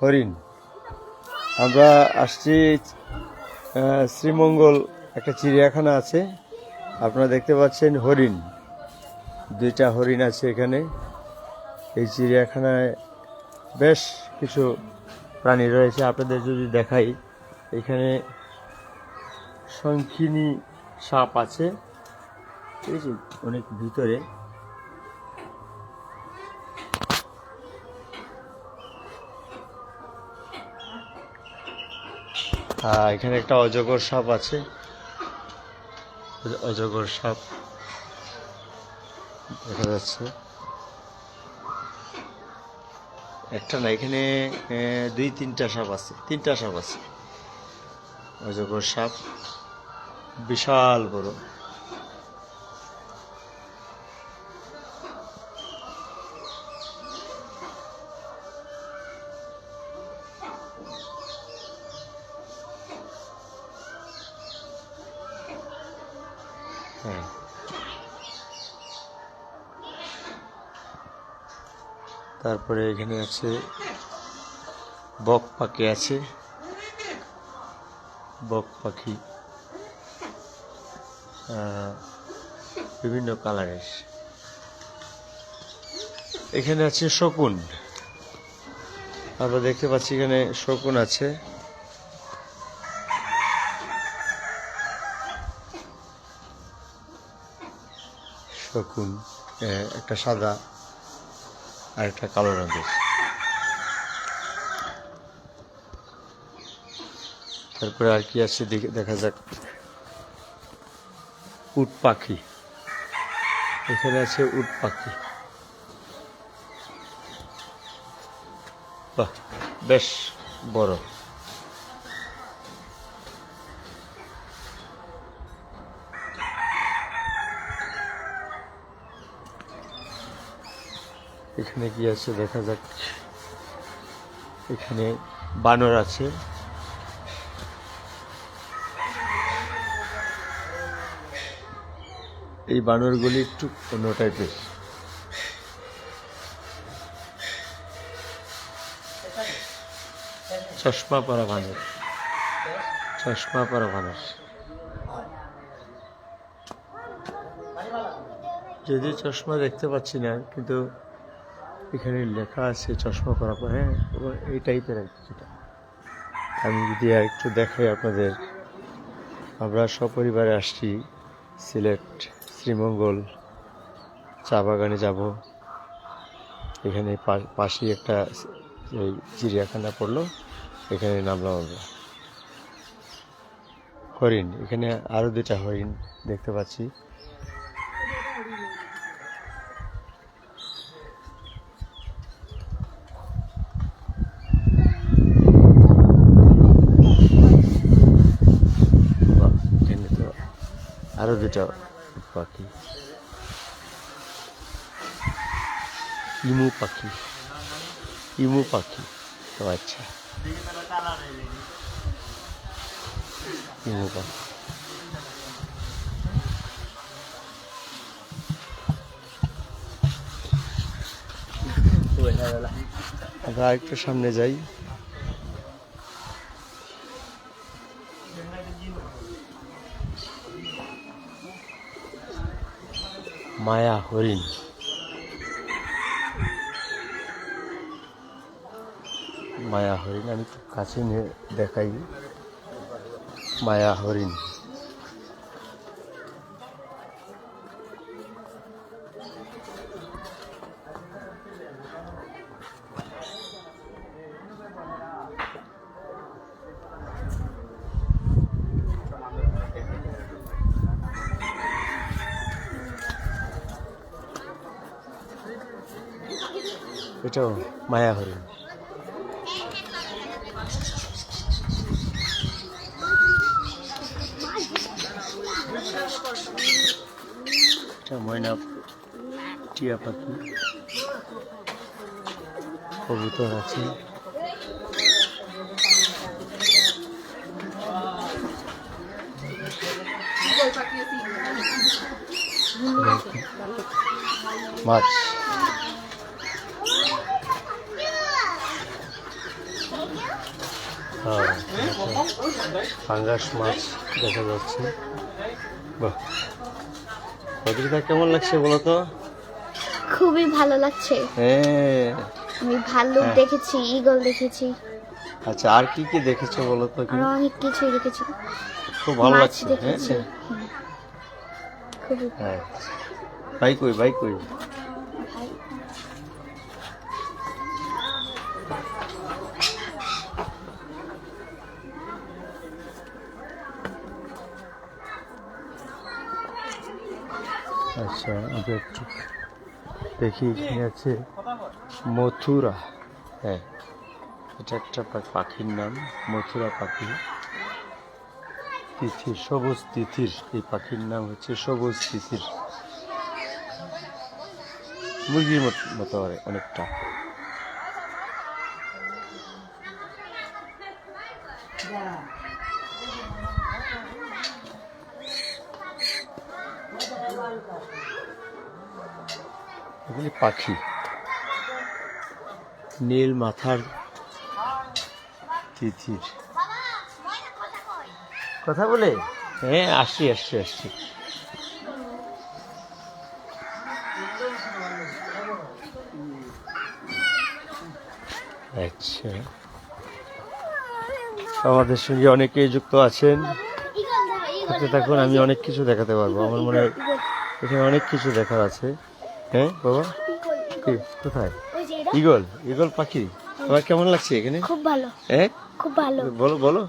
হরিণ আমরা আসছি শ্রীমঙ্গল একটা চিড়িয়াখানা আছে। আপনারা দেখতে পাচ্ছেন হরিণ। দুইটা হরিণ আছে এখানে। এই চিড়িয়াখানায় বেশ কিছু প্রাণী রয়েছে। আপনাদের যদি দেখাই এখানে শঙ্খিনী সাপ আছে। ঠিক আছে অনেক ভিতরে। হ্যাঁ এখানে একটা অজগর সাপ আছে। অজগর সাপ দেখা যাচ্ছে। একটা না, এখানে দুই, তিনটা সাপ আছে। তিনটা সাপ আছে। অজগর সাপ। বিশাল বড়। হ্যাঁ। তারপরে এখানে আছে বক পাখি আছে। বক পাখি। বিভিন্ন কালারের। এখানে আছে শকুন। আমরা দেখতে পাচ্ছি এখানে শকুন আছে। শকুন একটা সাদা আর একটা কালো রঙের। তারপরে আর কি আছে দেখে- যাক। উট পাখি। এখানে আছে উট পাখি। বেশ বড়। এখানে কি আছে? দেখা যাক। এখানে বানর আছে। এই বানরগুলি একটু অন্য টাইপের চশমা পরা বানর। চশমা পরা বানর। যদিও চশমা দেখতে পাচ্ছি না, কিন্তু এখানে লেখা আছে চশমা পরা হ্যাঁ এই টাইপের আর কিছুটা আমি যদি একটু দেখাই আপনাদের। আমরা সপরিবারে আসছি সিলেট শ্রীমঙ্গল চা বাগানে যাব। এখানে পাশেই একটা এই চিড়িয়াখানা পড়ল। এখানে নামলাম আমরা। হরিণ এখানে আরও দুটা হরিণ দেখতে পাচ্ছি। বাহ, এখানে তো আরও দুটা পাখি। ইমু পাখি। ইমু পাখি। ও আচ্ছা। ইমু পাখি। আমরা একটু সামনে যাই। মায়া হরিণ। মায়া হরিণ আমি একটু কাছে নিয়ে দেখাই মায়া হরিণ। এটাও মায়া হরিণ। এটা ময়না টিয়া পাখি। কবুতর আছে। আছে। মাছ। হ্যাঁ পাঙ্গাস মাছ দেখা যাচ্ছে। বাহ। বদ্রিতা কেমন লাগছে বলো তো? খুবই ভালো লাগছে। হ্যাঁ। আমি ভাল্লুক হ্যাঁ। দেখেছি ইগল দেখেছি। আচ্ছা আর কি কি দেখেছ বলো তো কি অনেক কিছুই দেখেছি। খুব ভালো লাগছে হ্যাঁ। দেখেছি। হুম। খুবই। হ্যাঁ। ভাই কই ভাই কই ভাই একটু দেখি এখানে আছে মথুরা। হ্যাঁ এটা একটা পাখির নাম, মথুরা পাখি। তিথির, সবুজ তিথির। এই পাখির নাম হচ্ছে সবুজ তিথির। মুরগির মত- মতো হয় অনেকটা। এগুলি পাখি। নীল মাথার তিথির। কথা বলে? হ্যাঁ আসছি আসছি আসছি। আচ্ছা। আমাদের সঙ্গে অনেকেই যুক্ত আছেন। থাকতে থাকুন, আমি অনেক কিছু দেখাতে পারব। আমার মনে হয় এখানে অনেক কিছু দেখার আছে। হ্যাঁ বাবা? কি কোথায়? ইগল ইগল পাখি। তোমার কেমন লাগছে এখানে? খুব ভালো। হ্যাঁ? খুব ভালো। বলো বলো।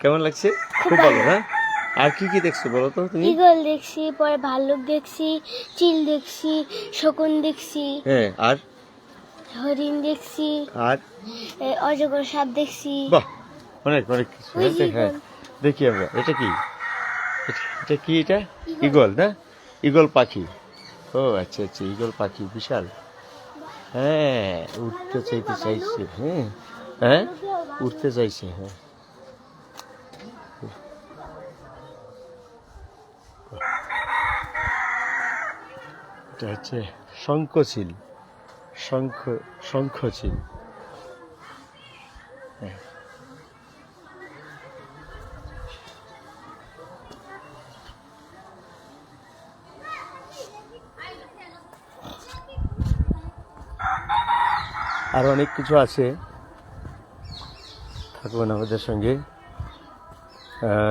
কেমন লাগছে? খুব ভালো। হ্যাঁ? আর কি কি দেখছ বলো তো তুমি? ইগল দেখছি পরে ভাল্লুক দেখছি চিল দেখছি শকুন দেখছি হ্যাঁ আর? হরিণ দেখছি আর? অজগর সাপ দেখছি। বাহ অনেক অনেক কিছু হ্যাঁ, দেখ- হ্যাঁ। দেখি আমরা এটা কি? এটা- এটা কি এটা? ইগল না? ইগল পাখি। ও আচ্ছা আচ্ছা ইগল পাখি, বিশাল। হ্যাঁ উঠতে চাইতে চাইছে হ্যাঁ। হ্যাঁ? উঠতে চাইছে হ্যাঁ। এটা হচ্ছে শঙ্খচিল শঙ্খ শঙ্খচিল হ্যাঁ। আর অনেক কিছু আছে। থাকুন আমাদের সঙ্গে।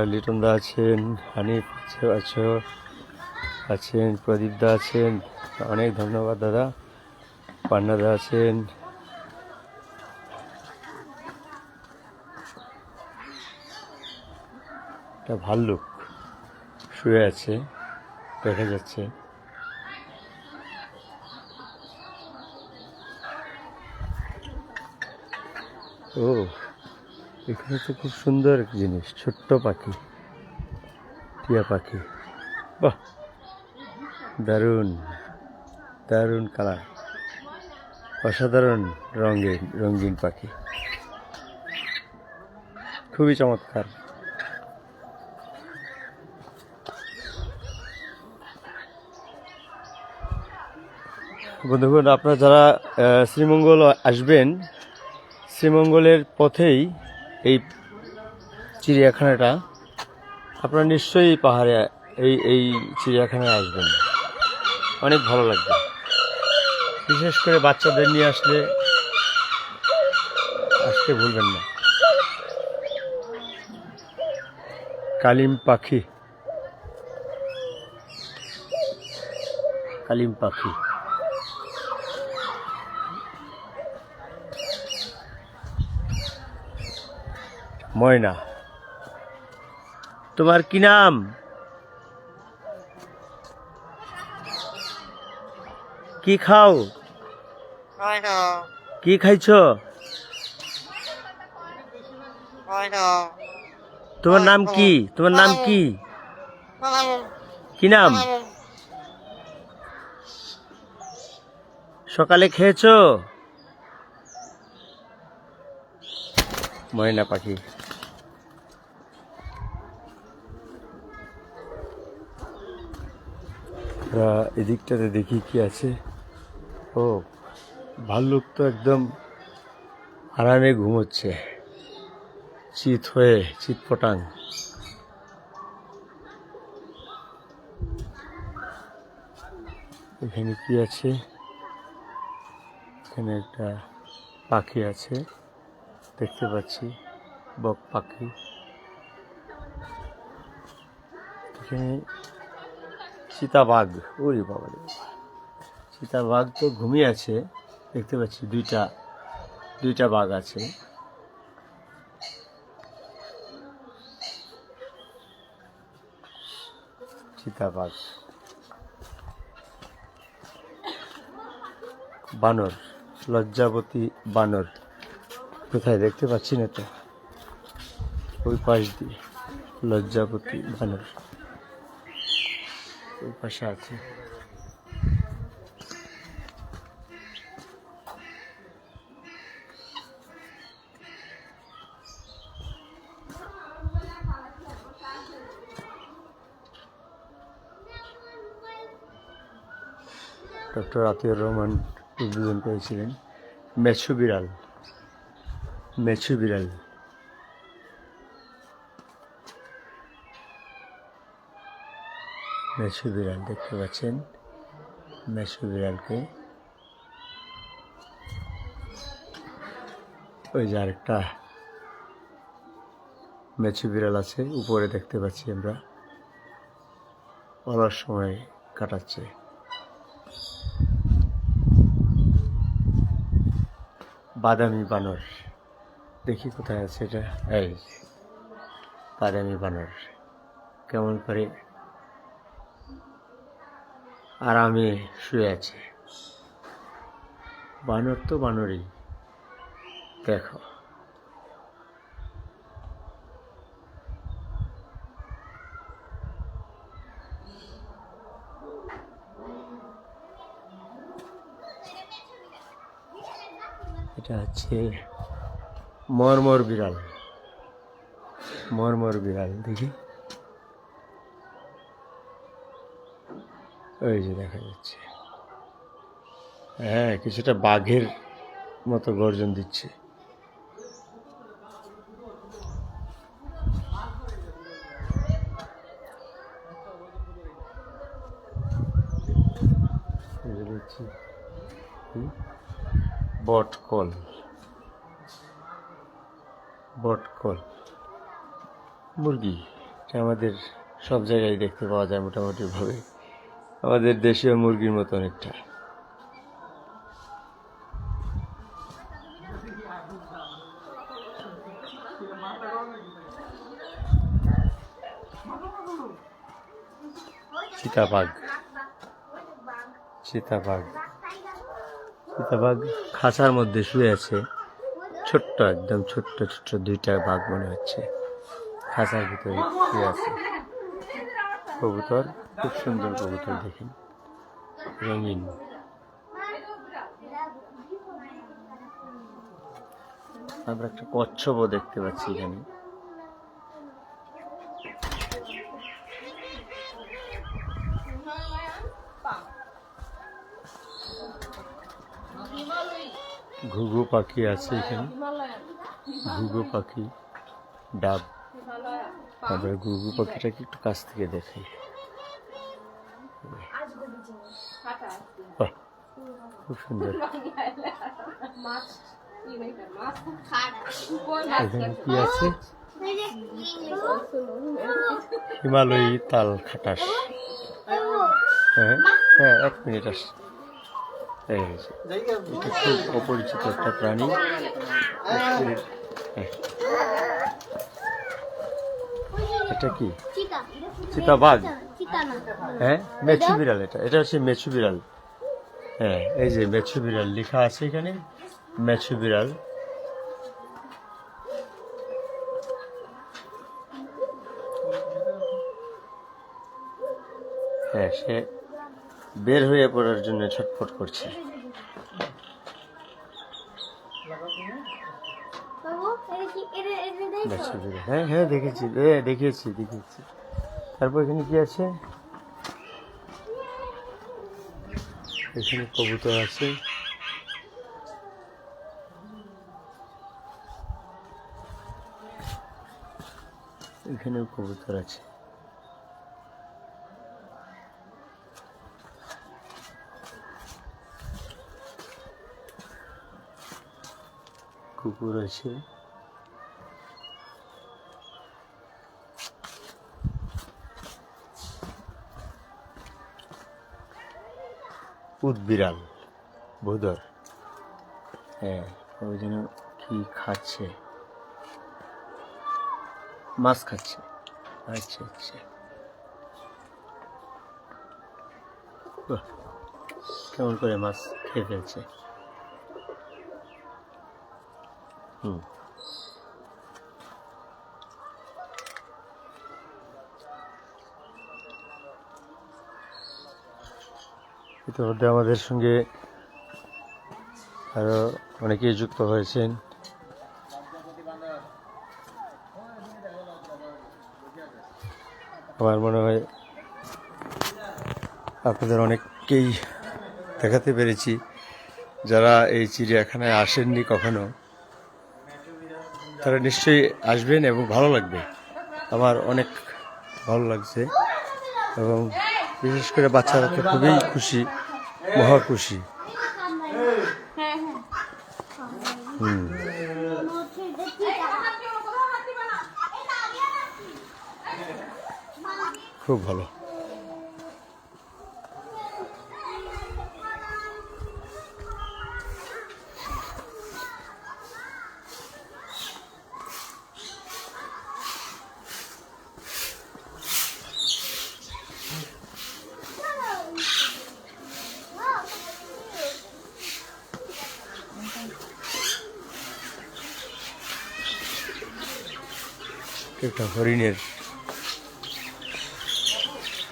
লিটন দা আছেন, হানিফ আছে- আছেন, প্রদীপ দা আছেন, অনেক ধন্যবাদ দাদা। পান্না দা আছেন। একটা ভাল্লুক শুয়ে আছে, দেখা যাচ্ছে। ও, এখানে তো খুব সুন্দর এক জিনিস, ছোট্ট পাখি, টিয়া পাখি। বাহ, দারুণ দারুণ কালার অসাধারণ রঙের রঙিন পাখি। খুবই চমৎকার। বন্ধুগণ, আপনারা যারা শ্রীমঙ্গল আসবেন শ্রীমঙ্গলের পথেই এই চিড়িয়াখানাটা, আপনারা নিশ্চয়ই পাহাড়ে, এই এই চিড়িয়াখানায় আসবেন। অনেক ভালো লাগবে। বিশেষ করে বাচ্চাদের নিয়ে আসলে আসতে ভুলবেন না। কালিম পাখি। কালিম পাখি। ময়না। তোমার কি নাম? কি খাও? কি খাইছো? তোমার নাম কি? তোমার নাম কি? কি নাম? সকালে খেয়েছো? ময়না পাখি। আমরা এদিকটাতে দেখি কি আছে। ও, ভাল্লুক তো একদম আরামে ঘুমোচ্ছে। চিত হয়ে চিৎপটাং এখানে কি আছে? এখানে একটা পাখি আছে, দেখতে পাচ্ছি, বক পাখি। এখানে চিতাবাঘ। ওরে বাবা। চিতাবাঘ তো ঘুমিয়ে আছে, দেখতে পাচ্ছি দুইটা দুইটা বাঘ আছে। চিতাবাঘ। বানর, লজ্জাবতী বানর। কোথায় দেখতে পাচ্ছি না তো? ওই পাশ দিয়ে, লজ্জাবতী বানর। ওই পাশে আছে। ডক্টর আতিউর রহমান উদ্বোধন করেছিলেন। মেছু বিড়াল। মেছু বিড়াল। মেছু বিড়াল দেখতে পাচ্ছেন। মেছু বিড়ালকে। ওই যে আরেকটা মেছু বিড়াল আছে, উপরে দেখতে পাচ্ছি আমরা। অলস সময় কাটাচ্ছে। বাদামি বানর। দেখি কোথায় আছে এটা। এই বাদামি বানর। কেমন করে আরামে শুয়ে আছে। বানর তো বানরই। দেখো। এটা হচ্ছে মরমর বিড়াল। মরমর বিড়াল দেখি। ওই যে দেখা যাচ্ছে। হ্যাঁ কিছুটা বাঘের মতো গর্জন দিচ্ছে? বটকল বটকল মুরগি, আমাদের সব জায়গায় দেখতে পাওয়া যায় মোটামুটি ভাবে আমাদের দেশীয় মুরগির মতো অনেকটা। চিতাবাঘ চিতাবাঘ চিতাবাঘ খাঁচার মধ্যে শুয়ে আছে। ছোট্ট, একদম ছোট্ট ছোট্ট দুইটা বাঘ মনে হচ্ছে। খাঁচার ভিতরে শুয়ে আছে। কবুতর। খুব সুন্দর কবুতর দেখেন। রঙিন। আমরা একটা কচ্ছপও দেখতে পাচ্ছি এখানে। ঘুঘু পাখি আছে এখানে। ঘুঘু পাখি ডাব। তারপরে ঘুঘু পাখিটাকে একটু কাছ থেকে দেখাই খুব সুন্দর এখানে কি আছে হিমালয়ী তাল খাটাস হ্যাঁ হ্যাঁ এক মিনিট আস। এই এটা খুব অপরিচিত একটা প্রাণী। হ্যাঁ। এটা কি? চিতা। চিতাবাঘ হ্যাঁ? মেছু বিড়াল এটা। এটা হচ্ছে মেছু বিড়াল। হ্যাঁ এই যে মেছু বিড়াল লেখা আছে এখানে। মেছু বিড়াল। হ্যাঁ সে বের হয়ে পড়ার জন্য ছটফট করছে বাবু এটা কি এটা হ্যাঁ হ্যাঁ দেখেছি, এ, দেখিয়েছি দেখিয়েছি। তারপর এখানে কি আছে? এখানে কবুতর আছে। এখানেও কবুতর আছে। কুকুর আছে। উদবিড়াল ভোদর হ্যাঁ ওই যেন কি খাচ্ছে? মাছ খাচ্ছে। আচ্ছা আচ্ছা। কেমন করে মাছ খেয়ে ফেলছে? হুম। ইতিমধ্যে আমাদের সঙ্গে আরও অনেকেই যুক্ত হয়েছেন। আমার মনে হয় আপনাদের অনেককেই দেখাতে পেরেছি। যারা এই চিড়িয়াখানায় আসেননি কখনো, তারা নিশ্চয়ই আসবেন এবং ভালো লাগবে। আমার অনেক ভালো লাগছে এবং বিশেষ করে বাচ্চারা তো খুবই খুশি। মহা খুশি। হুম। খুব ভালো। একটা হরিণের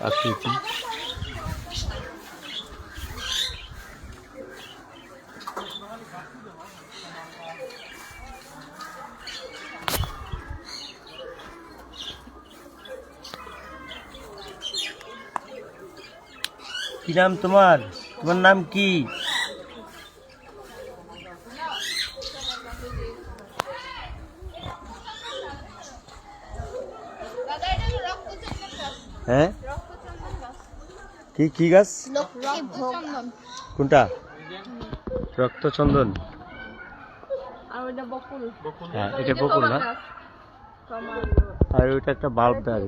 আকৃতি কি নাম তোমার তোমার নাম কি হ্যাঁ? কি কি গাছ? কোনটা? রক্তচন্দন। হ্যাঁ এটা বকুল না? আর ওইটা একটা বাল্ব দেওয়া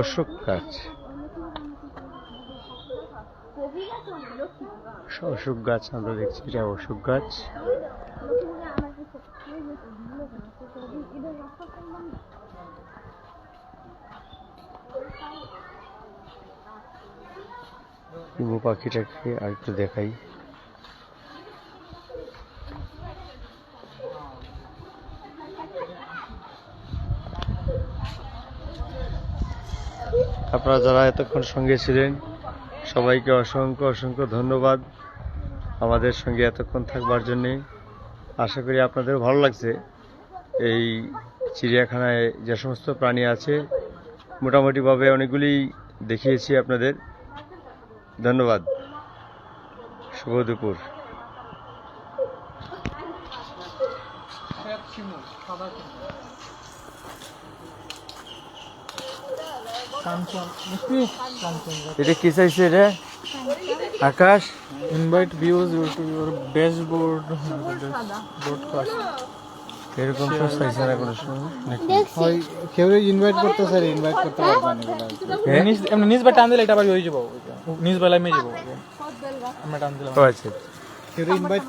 অশোক গাছ। অশোক গাছ আমরা দেখছি এটা অশোক গাছ। ইমু পাখিটাকে আর একটু দেখাই। আপনারা যারা এতক্ষণ সঙ্গে ছিলেন, সবাইকে অসংখ্য অসংখ্য ধন্যবাদ আমাদের সঙ্গে এতক্ষণ থাকবার জন্যে। আশা করি আপনাদের ভালো লাগছে। এই চিড়িয়াখানায় যে সমস্ত প্রাণী আছে মোটামুটিভাবে অনেকগুলি দেখিয়েছি আপনাদের। ধন্যবাদ। শুভ দুপুর। এটা কি চাইছে এটা আকাশ invite views to your dashboard broadcast এরকম সব সাইজ না নাকি? হয় কেউ ইনভাইট করতে স্যার ইনভাইট করতে পারবেন হ্যাঁ? নিজ এমনি নিজ বা টান দিলে এটা আবার হয়ে যাব। নিজ বেলায় মে যাব। আমরা টান দিলাম। আচ্ছা। কেউ ইনভাইট